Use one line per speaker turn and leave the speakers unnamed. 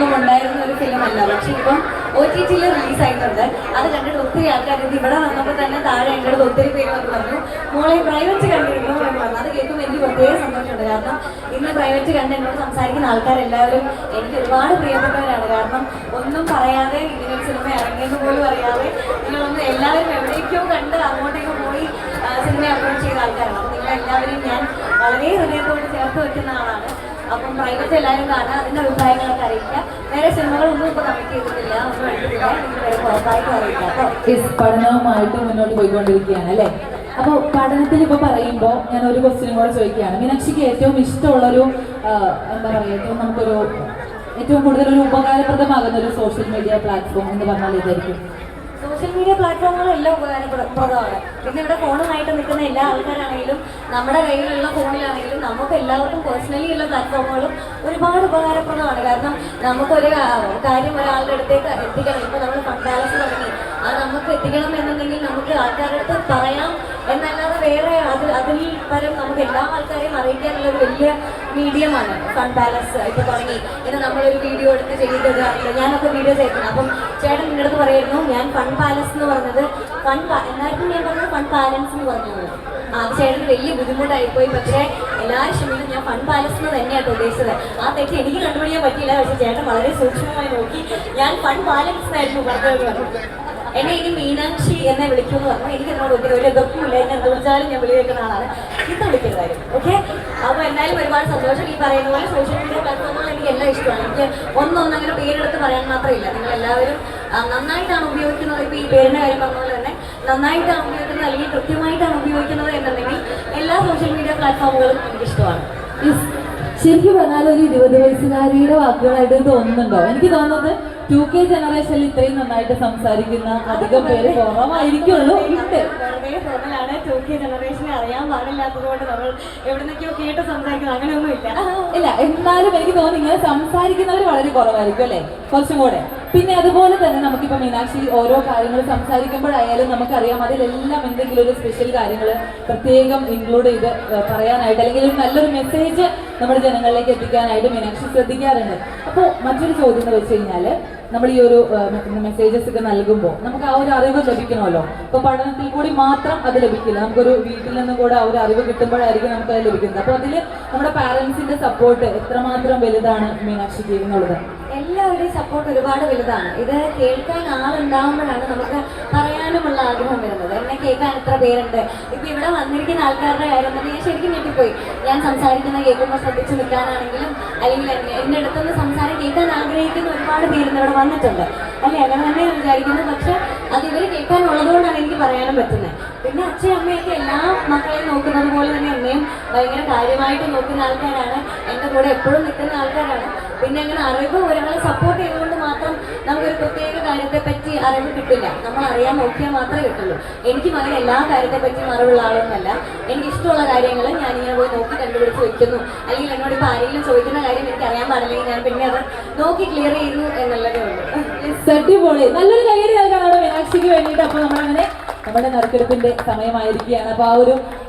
ഒന്നും ഉണ്ടായിരുന്ന ഒരു ഫിലിം അല്ല പക്ഷെ ഇപ്പം ഒ ടി ടിയിൽ റിലീസ് ആയിട്ടുണ്ട് അത് കണ്ടിട്ട് ഒത്തിരി ആൾക്കാർ ഇവിടെ വന്നപ്പോൾ തന്നെ താഴെ എന്റെ അടുത്ത് ഒത്തിരി പേര് വന്ന് പറഞ്ഞു മോളെ പ്രൈവറ്റ് കണ്ടിരുന്നു? എന്ന് പറഞ്ഞു. അത് കേൾക്കുമ്പോൾ എനിക്ക് പ്രത്യേക സന്തോഷമുണ്ട്. കാരണം ഇന്ന് പ്രൈവറ്റ് കണ്ട് എന്നോട് സംസാരിക്കുന്ന ആൾക്കാരെല്ലാവരും എനിക്ക് ഒരുപാട് പ്രിയപ്പെട്ടവരാണ്. കാരണം ഒന്നും പറയാതെ ഇങ്ങനെ ഒരു സിനിമ ഇറങ്ങിയെന്ന് പോലും അറിയാതെ നിങ്ങളൊന്ന് എല്ലാവരും എവിടേക്കോ കണ്ട് അങ്ങോട്ടേക്കോ പോയി സിനിമ അപ്രോച്ച് ചെയ്ത ആൾക്കാരാണ്. നിങ്ങളെല്ലാവരെയും ഞാൻ വളരെ ഹൃദയത്തോട് ചേർത്ത് വെക്കുന്ന ആളാണ്. അപ്പം പ്രൈവറ്റ് എല്ലാവരും കാണുക അതിന്റെ അഭിപ്രായങ്ങളൊക്കെ അറിയിക്കുക വേറെ സിനിമകളൊന്നും ഇപ്പോൾ കമ്മിറ്റ് ചെയ്തിട്ടില്ല. ഒന്നും അറിയിക്കാം
പഠനവുമായിട്ട് മുന്നോട്ട് പോയിക്കൊണ്ടിരിക്കുകയാണ് അല്ലേ? അപ്പോൾ പഠനത്തിൽ ഇപ്പോൾ പറയുമ്പോൾ ഞാൻ ഒരു ക്വസ്റ്റിനും കൂടെ ചോദിക്കുകയാണ്. മീനാക്ഷിക്ക് ഏറ്റവും ഇഷ്ടമുള്ളൊരു എന്താ പറയുക ഏറ്റവും നമുക്കൊരു ഏറ്റവും കൂടുതൽ ഒരു ഉപകാരപ്രദമാകുന്ന ഒരു സോഷ്യൽ മീഡിയ പ്ലാറ്റ്ഫോം എന്ന് പറഞ്ഞാൽ ഇതായിരിക്കും
സോഷ്യൽ മീഡിയ പ്ലാറ്റ്ഫോമുകളെല്ലാം ഉപകാരപ്രദമാണ്. പിന്നെ ഇവിടെ ഫോണുമായിട്ട് നിൽക്കുന്ന എല്ലാ ആൾക്കാരാണെങ്കിലും നമ്മുടെ കയ്യിലുള്ള ഫോണിലാണെങ്കിലും നമുക്ക് എല്ലാവർക്കും പേഴ്സണലി ഉള്ള പ്ലാറ്റ്ഫോമുകളും ഒരുപാട് ഉപകാരപ്രദമാണ്. കാരണം നമുക്കൊരു കാര്യം ഒരാളുടെ അടുത്തേക്ക് എത്തിക്കണം. ഇപ്പോൾ നമ്മൾ പണ്ടാലസ് തുടങ്ങി. അത് നമുക്ക് എത്തിക്കണം എന്നുണ്ടെങ്കിൽ പരം നമുക്ക് എല്ലാ ആൾക്കാരെയും അറിയിക്കാനുള്ള ഒരു വലിയ മീഡിയമാണ് ഫൺ പാലസ് ഇപ്പൊ തുടങ്ങി. ഇത് നമ്മളൊരു വീഡിയോ എടുത്ത് ചെയ്തിട്ട് ഞാനൊക്കെ വീഡിയോ ചെയ്തിട്ടുണ്ട്. അപ്പം ചേട്ടൻ നിങ്ങളുടെ അടുത്ത് പറയായിരുന്നു ഞാൻ ഫൺ പാലസ് എന്ന് പറഞ്ഞത് ഫൺ എല്ലാവർക്കും ഞാൻ പറഞ്ഞത് ഫൺ പാലൻസ് എന്ന് പറഞ്ഞത് ആ ചേട്ടന് വലിയ ബുദ്ധിമുട്ടായിപ്പോയി. പക്ഷേ എല്ലാവരും ക്ഷമിക്കും ഞാൻ ഫൺ പാലസ് എന്ന് തന്നെയാണ് ഉദ്ദേശിച്ചത്. ആ തെറ്റ് എനിക്ക് കണ്ടുപിടിക്കാൻ പറ്റിയില്ല. പക്ഷെ ചേട്ടൻ വളരെ സൂക്ഷ്മമായി നോക്കി ഞാൻ ഫൺ പാലൻസ് എന്നായിരുന്നു പറഞ്ഞത് പറഞ്ഞു. എന്നെ ഇനി മീനാക്ഷി എന്നെ വിളിക്കുമെന്ന് പറഞ്ഞു. എനിക്ക് എന്നോട് ഒരു എതിർപ്പുമില്ല എന്നെ എന്ത് വിളിച്ചാലും ഞാൻ വിളി ആളാണ്. ഇത് വിളിക്കുന്നതായിരുന്നു ഓക്കെ അപ്പോൾ എന്തായാലും ഒരുപാട് സന്തോഷം ഈ പറയുന്ന പോലെ സോഷ്യൽ മീഡിയ പ്ലാറ്റ്ഫോമുകൾ എനിക്ക് എല്ലാം ഇഷ്ടമാണ്. എനിക്ക് ഒന്നൊന്നും അങ്ങനെ പേരെടുത്ത് പറയാൻ മാത്രമില്ല. നിങ്ങൾ എല്ലാവരും നന്നായിട്ടാണ് ഉപയോഗിക്കുന്നത്. ഇപ്പോൾ ഈ പേരിന്റെ കാര്യം പറഞ്ഞ പോലെ തന്നെ നന്നായിട്ടാണ് ഉപയോഗിക്കുന്നത് അല്ലെങ്കിൽ കൃത്യമായിട്ടാണ് ഉപയോഗിക്കുന്നത് എന്നുണ്ടെങ്കിൽ എല്ലാ സോഷ്യൽ മീഡിയ പ്ലാറ്റ്ഫോമുകളും എനിക്ക് ഇഷ്ടമാണ്.
ശരിക്കും പറഞ്ഞാൽ ഒരു ഇരുപത് വയസ്സുകാരിയുടെ വാക്കുകളായിട്ട് തോന്നുന്നുണ്ടോ? എനിക്ക് തോന്നുന്നത് ടു കെ ജനറേഷനിൽ ഇത്രയും നന്നായിട്ട് സംസാരിക്കുന്ന അധികം പേര് കുറവായിരിക്കുള്ളൂ. ഉണ്ട്.
തോന്നലാണ് ടു കെ ജനറേഷനെ അറിയാൻ പാടില്ലാത്തത് കൊണ്ട് നമ്മൾ എവിടുന്നൊക്കെയോ കേട്ട് സംസാരിക്കുന്നത് അങ്ങനെയൊന്നുമില്ല.
ഇല്ല എന്നാലും എനിക്ക് തോന്നുന്നു ഇങ്ങനെ സംസാരിക്കുന്നവർ വളരെ കുറവായിരിക്കും അല്ലേ? കുറച്ചും കൂടെ. പിന്നെ അതുപോലെ തന്നെ നമുക്കിപ്പൊ മീനാക്ഷി ഓരോ കാര്യങ്ങൾ സംസാരിക്കുമ്പോഴായാലും നമുക്കറിയാം അതിലെല്ലാം എന്തെങ്കിലും ഒരു സ്പെഷ്യൽ കാര്യങ്ങൾ പ്രത്യേകം ഇൻക്ലൂഡ് ചെയ്ത് പറയാനായിട്ട് അല്ലെങ്കിൽ ഒരു നല്ലൊരു മെസ്സേജ് നമ്മുടെ ജനങ്ങളിലേക്ക് എത്തിക്കാനായിട്ട് മീനാക്ഷി ശ്രദ്ധിക്കാറുണ്ട്. അപ്പോൾ മറ്റൊരു ചോദ്യം എന്ന് വെച്ച് കഴിഞ്ഞാൽ നമ്മൾ ഈ ഒരു മെസ്സേജസ് ഒക്കെ നൽകുമ്പോൾ നമുക്ക് ആ ഒരു അറിവ് ലഭിക്കണമല്ലോ. ഇപ്പൊ പഠനത്തിൽ കൂടി മാത്രം അത് ലഭിക്കില്ല. നമുക്കൊരു വീട്ടിൽ നിന്നും കൂടെ ആ ഒരു അറിവ് കിട്ടുമ്പോഴായിരിക്കും നമുക്ക് അത് ലഭിക്കുന്നത്. അപ്പോൾ അതിൽ നമ്മുടെ പാരന്റ്സിന്റെ സപ്പോർട്ട് എത്രമാത്രം വലുതാണ് മീനാക്ഷി എന്നുള്ളത്?
എല്ലാവരുടെയും സപ്പോർട്ട് ഒരുപാട് വലുതാണ്. ഇത് കേൾക്കാൻ ആളുണ്ടാവുമ്പോഴാണ് നമുക്ക് പറയാനുമുള്ള ആഗ്രഹം വരുന്നത്. എന്നെ കേൾക്കാൻ എത്ര പേരുണ്ട്? ഇപ്പം ഇവിടെ വന്നിരിക്കുന്ന ആൾക്കാരുടെ കാര്യം തന്നെ ഞാൻ ശരിക്കും ഞെട്ടിപ്പോയി. ഞാൻ സംസാരിക്കുന്ന കേൾക്കുമ്പോൾ ശ്രദ്ധിച്ചു നിൽക്കാനാണെങ്കിലും അല്ലെങ്കിൽ എന്റെ അടുത്തുനിന്ന് സംസാരം കേൾക്കാൻ ആഗ്രഹിക്കുന്ന ഒരുപാട് പേരുന്ന് ഇവിടെ വന്നിട്ടുണ്ട്. അല്ലേ? അങ്ങനെ തന്നെ വിചാരിക്കുന്നത്. പക്ഷെ അത് ഇവർ കേൾക്കാനുള്ളതുകൊണ്ടാണ് എനിക്ക് പറയാനും പറ്റുന്നത്. പിന്നെ അച്ഛനും അമ്മയൊക്കെ എല്ലാ മക്കളെയും നോക്കുന്നത് പോലെ തന്നെ അമ്മയും ഭയങ്കര കാര്യമായിട്ട് നോക്കുന്ന ആൾക്കാരാണ്. എന്റെ കൂടെ എപ്പോഴും നിൽക്കുന്ന ആൾക്കാരാണ്. പിന്നെ അങ്ങനെ അറിവ് ഒരാളെ സപ്പോർട്ട് ചെയ്തുകൊണ്ട് മാത്രം നമുക്കൊരു പ്രത്യേക കാര്യത്തെ പറ്റി അറിവ് കിട്ടില്ല. നമ്മൾ അറിയാൻ നോക്കിയാൽ മാത്രമേ കിട്ടുള്ളൂ. എനിക്ക് മകനെ എല്ലാ കാര്യത്തെ പറ്റിയും അറിവുള്ള ആളൊന്നുമല്ല. എനിക്ക് ഇഷ്ടമുള്ള കാര്യങ്ങൾ ഞാൻ ഇങ്ങനെ പോയി നോക്കി കണ്ടുപിടിച്ച് വെക്കുന്നു. അല്ലെങ്കിൽ എന്നോട് ഇപ്പോൾ ആരെങ്കിലും ചോദിക്കുന്ന കാര്യം എനിക്ക് അറിയാൻ പാടില്ലെങ്കിൽ ഞാൻ പിന്നെ അത് നോക്കി ക്ലിയർ ചെയ്യുന്നു എന്നുള്ളതേ ഉള്ളൂ.
അടിപൊളി. നല്ലൊരു കയ്യടി നൽകാനാണ് മീനാക്ഷിക്ക് വേണ്ടിയിട്ട്. അപ്പോൾ നമ്മളങ്ങനെ നമ്മുടെ നറുക്കെടുപ്പിന്റെ സമയമായിരിക്കുകയാണ്. അപ്പോൾ ആ ഒരു